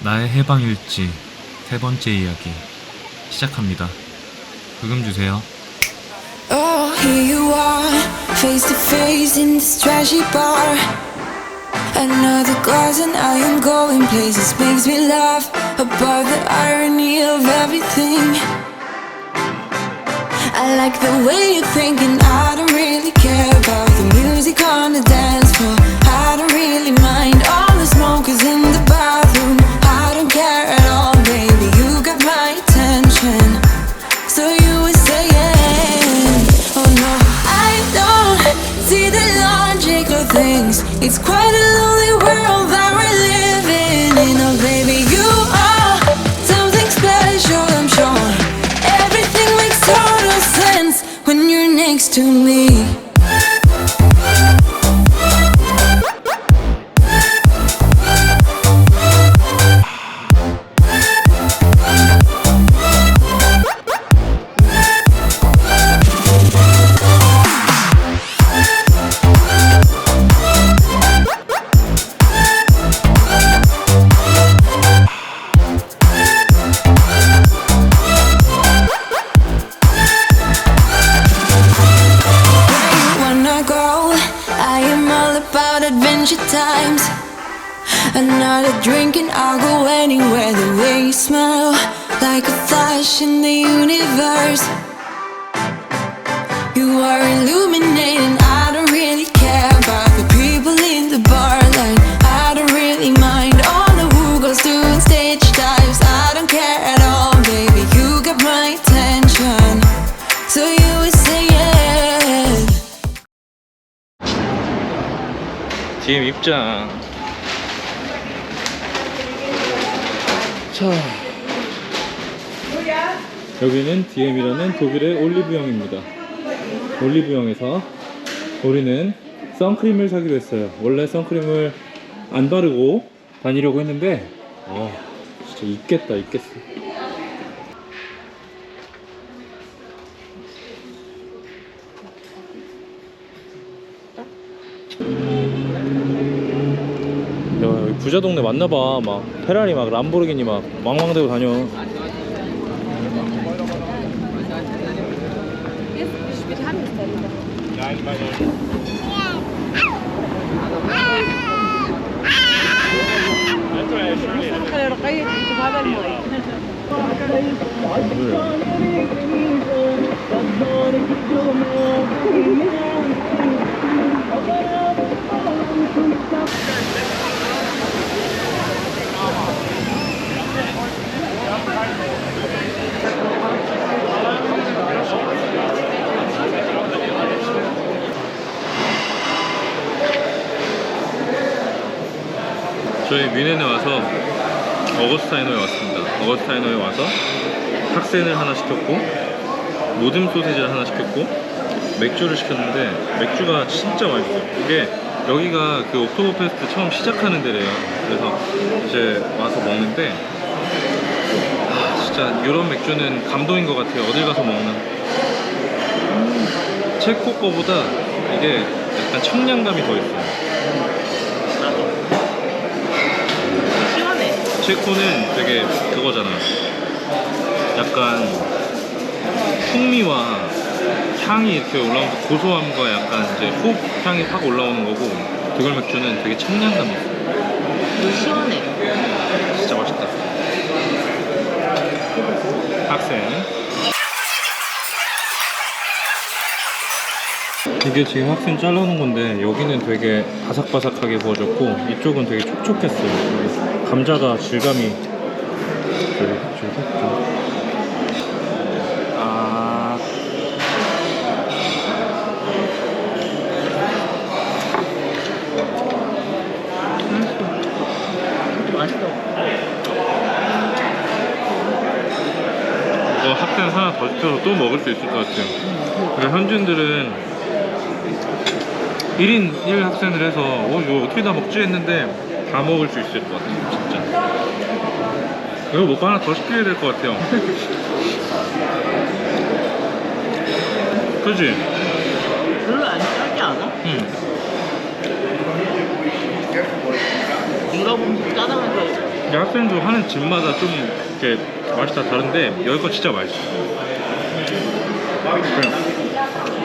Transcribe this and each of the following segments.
나의 해방일지 세 번째 이야기 시작합니다. 부금 주세요. Oh, here you are, face to face in this trashy bar. Another glass, and I am going places. Makes me laugh about the irony of everything. I like the way you're thinking. I don't really care about the to me. flash in the universe. You are illuminating. I don't really care about the people in the bar line. I don't really mind all the who goes doing stage dives. I don't care at all, baby. You got my attention. So you were saying. DM 입장. 자. 여기는 DM이라는 독일의 올리브영입니다. 올리브영에서 우리는 선크림을 사기로 했어요. 원래 선크림을 안 바르고 다니려고 했는데, 와, 진짜 있겠다, 있겠어. 야, 여기 부자 동네 맞나봐. 막 페라리 막 람보르기니 막 망망대고 다녀. 저희 뮌헨에 와서 어거스타이너에 왔습니다. 어거스타이너에 와서 학센을 하나 시켰고 모듬 소세지를 하나 시켰고 맥주를 시켰는데 맥주가 진짜 맛있어요. 이게 여기가 그 옥토버 페스트 처음 시작하는 데래요. 그래서 이제 와서 먹는데 아, 진짜 이런 맥주는 감동인 것 같아요. 어딜 가서 먹는. 음, 체코 거보다 이게 약간 청량감이 더 있어요. 체코는 되게 그거잖아. 약간 풍미와 향이 이렇게 올라오면서 고소함과 약간 이제 호흡 향이 확 올라오는 거고 그걸 맥주는 되게 청량감이 있어. 시원해. 진짜 맛있다. 학생. 이게 지금 학생 잘라놓은 건데 여기는 되게 바삭바삭하게 구워졌고 이쪽은 되게 촉촉했어요. 감자가 질감이 되게 촉촉했죠. 아. 맛있어. 이거 학생 하나 더 시켜서 또 먹을 수 있을 것 같아요. 그리고 현지인들은 1인 1 학생을 해서 어 이거 어떻게 다 먹지 했는데 다 먹을 수 있을 것 같아요 진짜 이거 먹고 하나 더 시켜야 될 것 같아요 그지? 별로 안 짜지 않아? 응 이거 보면 짜다면서 이게 학생도 하는 집마다 좀 이렇게 맛이 다 다른데 여기 거 진짜 맛있어. 그냥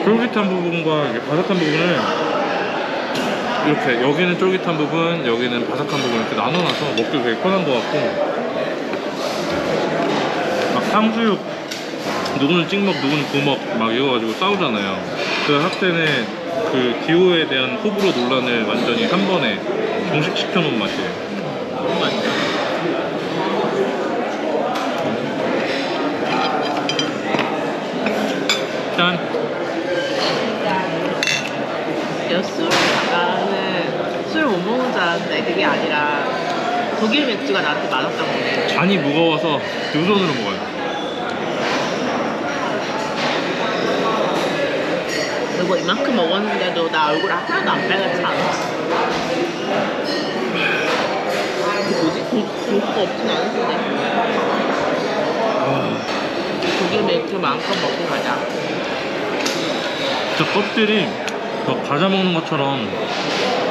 쫄깃한 부분과 바삭한 부분을 이렇게 여기는 쫄깃한 부분, 여기는 바삭한 부분 이렇게 나눠놔서 먹기 되게 편한 것 같고 막 탕수육 누구는 찍먹, 누구는 부먹 막 이거 가지고 싸우잖아요. 그 학생의 그 기호에 대한 호불호 논란을 완전히 한 번에 종식시켜 놓은 맛이에요. 너무 맛있어. 짠. 술, 나는 술 못 먹는 줄 알았는데 그게 아니라 독일 맥주가 나한테 맞았다고 그래. 잔이 무거워서 두 손으로 먹어요. 그리고 이만큼 먹었는데도 나 얼굴 하나도 안 빨갛지 않아. 그 뭐지? 도, 도수가 없진 않은데. 독일 맥주 마음껏 먹고 가자. 저 껍질이 저 과자 먹는 것처럼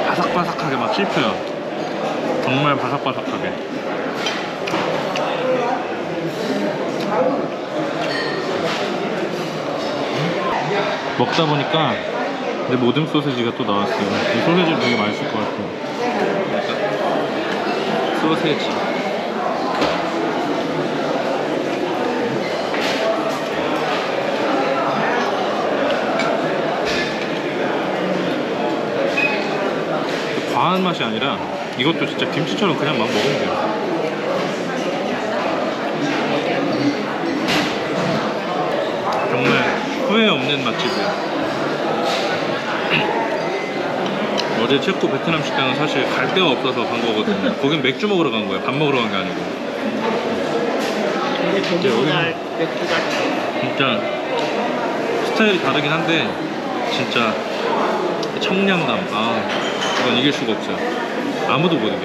바삭바삭하게 막 씹혀요. 정말 바삭바삭하게. 먹다 보니까 내 모듬 소세지가 또 나왔어요. 이 소세지 되게 맛있을 것 같아요. 소세지. 과한 맛이 아니라 이것도 진짜 김치처럼 그냥 막 먹으면 돼요. 정말 후회 없는 맛집이에요. 어제 체코 베트남 식당은 사실 갈 데가 없어서 간 거거든요. 거긴 맥주 먹으러 간 거예요. 밥 먹으러 간 게 아니고. 근데 맥주가 진짜 스타일이 다르긴 한데 진짜 청량감 아 이건 이길 수가 없어요 아무도 못 이겨.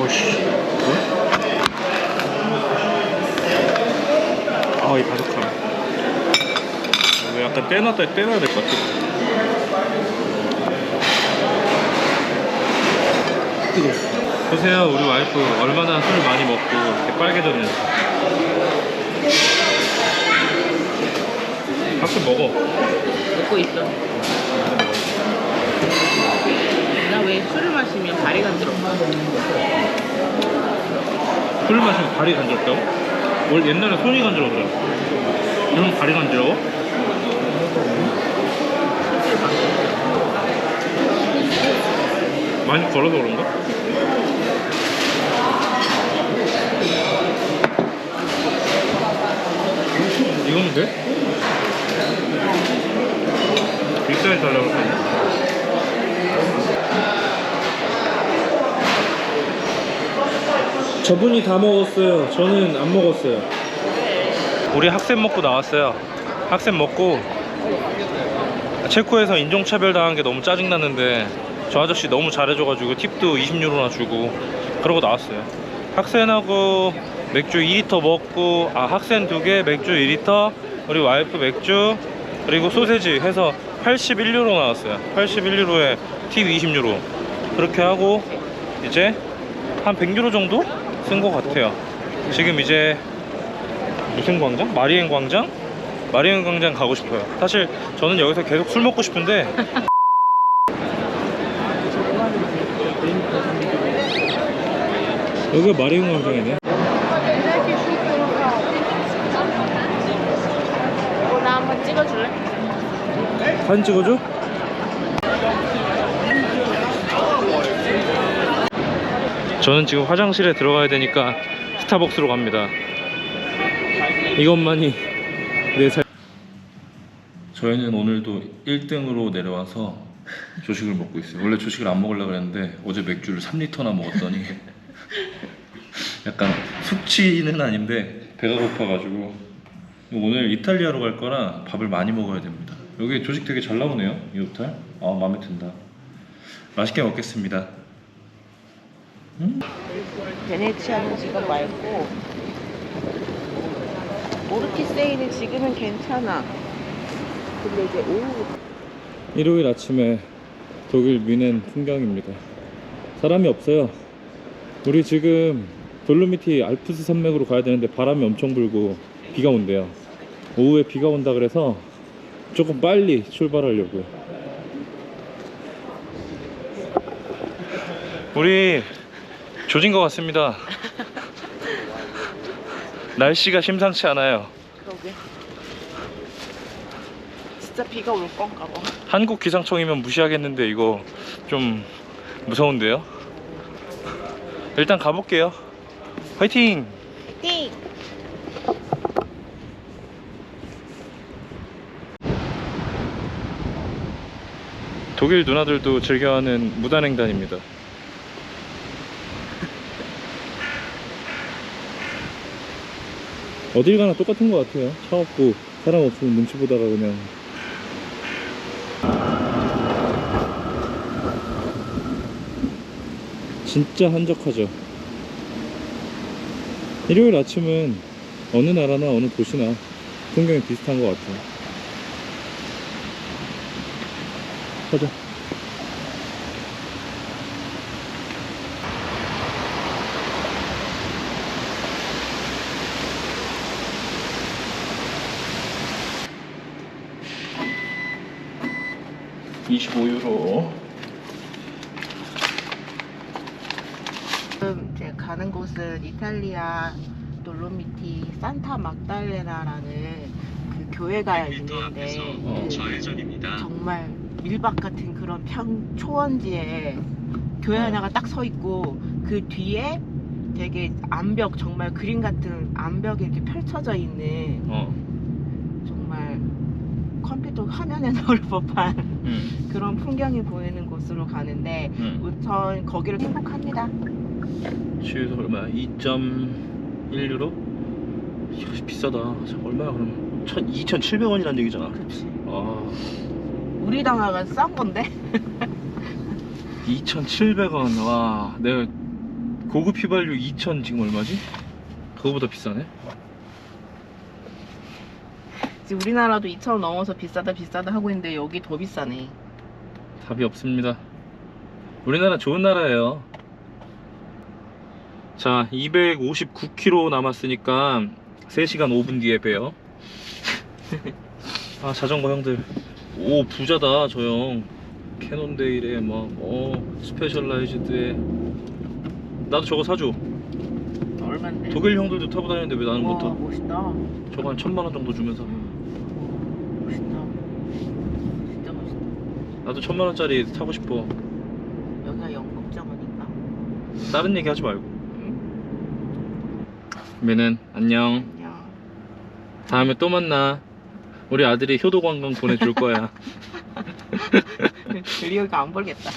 오씨. 아이 바삭함. 이거 약간 떼놨다 떼놔야 될 것 같아. 뜨거워 보세요 우리 와이프. 얼마나 술 많이 먹고 이렇게 빨개졌는지 가끔 먹어 먹고 있어. 나 왜 술을 마시면 발이 간지러? 술을 마시면 발이 간지럽다고? 원래 옛날에 손이 간지러더라고 이런 발이 간지러워? 많이 걸어서 그런가? 이거면 돼? 빅사이즈 달라고 했는데 저분이 다 먹었어요. 저는 안 먹었어요. 우리 학생 먹고 나왔어요. 학생 먹고 체코에서 인종차별 당한 게 너무 짜증났는데 저 아저씨 너무 잘해줘가지고 팁도 20유로나 주고 그러고 나왔어요. 학생하고 맥주 2리터 먹고 아 학생 두 개 맥주 2리터 우리 와이프 맥주 그리고 소세지 해서 81유로 나왔어요. 81유로에 팁 20유로 그렇게 하고 이제 한 100유로 정도 쓴 것 같아요. 지금 이제 무슨 광장? 마리엔 광장? 마리엔 광장 가고 싶어요. 사실 저는 여기서 계속 술 먹고 싶은데 여기가 마리엔 광장이네. 나 한번 찍어줄래? 사진 찍어줘? 저는 지금 화장실에 들어가야 되니까 스타벅스로 갑니다. 이것만이 내 살. 저희는 오늘도 1등으로 내려와서 조식을 먹고 있어요. 원래 조식을 안 먹으려고 했는데 어제 맥주를 3리터나 먹었더니 약간 숙취는 아닌데 배가 고파가지고 오늘 이탈리아로 갈 거라 밥을 많이 먹어야 됩니다. 여기 조식 되게 잘 나오네요. 이 호텔. 아 마음에 든다. 맛있게 먹겠습니다. 베네치아는 지금 말고 오르키세이는 지금은 괜찮아. 근데 이제 오후 일요일 아침에 독일 뮌헨 풍경입니다. 사람이 없어요. 우리 지금 돌로미티 알프스 산맥으로 가야 되는데 바람이 엄청 불고 비가 온대요. 오후에 비가 온다 그래서 조금 빨리 출발하려고요. 우리 조진 것 같습니다. 날씨가 심상치 않아요. 그러게. 진짜 비가 올 건가 봐. 한국 기상청이면 무시하겠는데 이거 좀 무서운데요? 일단 가볼게요. 화이팅! 띵! 독일 누나들도 즐겨하는 무단횡단입니다. 어딜 가나 똑같은 것 같아요. 차 없고 사람 없으면 눈치 보다가 그냥 진짜 한적하죠. 일요일 아침은 어느 나라나 어느 도시나 풍경이 비슷한 것 같아요. 가자. (25유로) 지금 이제 가는 곳은 이탈리아 돌로미티 산타 막달레나라는 그 교회가 있는데 어, 그 정말 밀박 같은 그런 평 초원지에 교회 어. 하나가 딱 서 있고 그 뒤에 되게 암벽 정말 그림 같은 암벽이 이렇게 펼쳐져 있는 어 정말 컴퓨터 화면에 나올 법한 음, 그런 풍경이 보이는 곳으로 가는데 음. 우선 거기를 행복합니다. 주유소 얼마야? 2.1유로? 비싸다. 참, 얼마야 그럼? 2,700원이란 얘기잖아. 그렇지. 아, 우리당화가 싼 건데. 2,700원. 와, 내가 고급 휘발유 2,000 지금 얼마지? 그거보다 비싸네. 지금 우리나라도 2,000원 넘어서 비싸다 비싸다 하고 있는데 여기 더 비싸네. 답이 없습니다. 우리나라 좋은 나라예요. 자, 259km 남았으니까 3시간 5분 뒤에 봬요. 아, 자전거 형들. 오, 부자다, 저 형. 캐논데일에 막, 어, 스페셜라이즈드에. 나도 저거 사줘. 얼마인데? 독일 형들도 타고 다니는데 왜 나는 못와 타? 멋있다. 저거 한 천만 원 정도 주면서. 멋있다. 진짜 멋있다. 나도 천만 원짜리 타고 싶어. 여기가 영국정원인가? 다른 얘기 하지 말고. 응. 민은 안녕. 안녕. 다음에 또 만나. 우리 아들이 효도 관광 보내줄 거야. 리오가 안 벌겠다.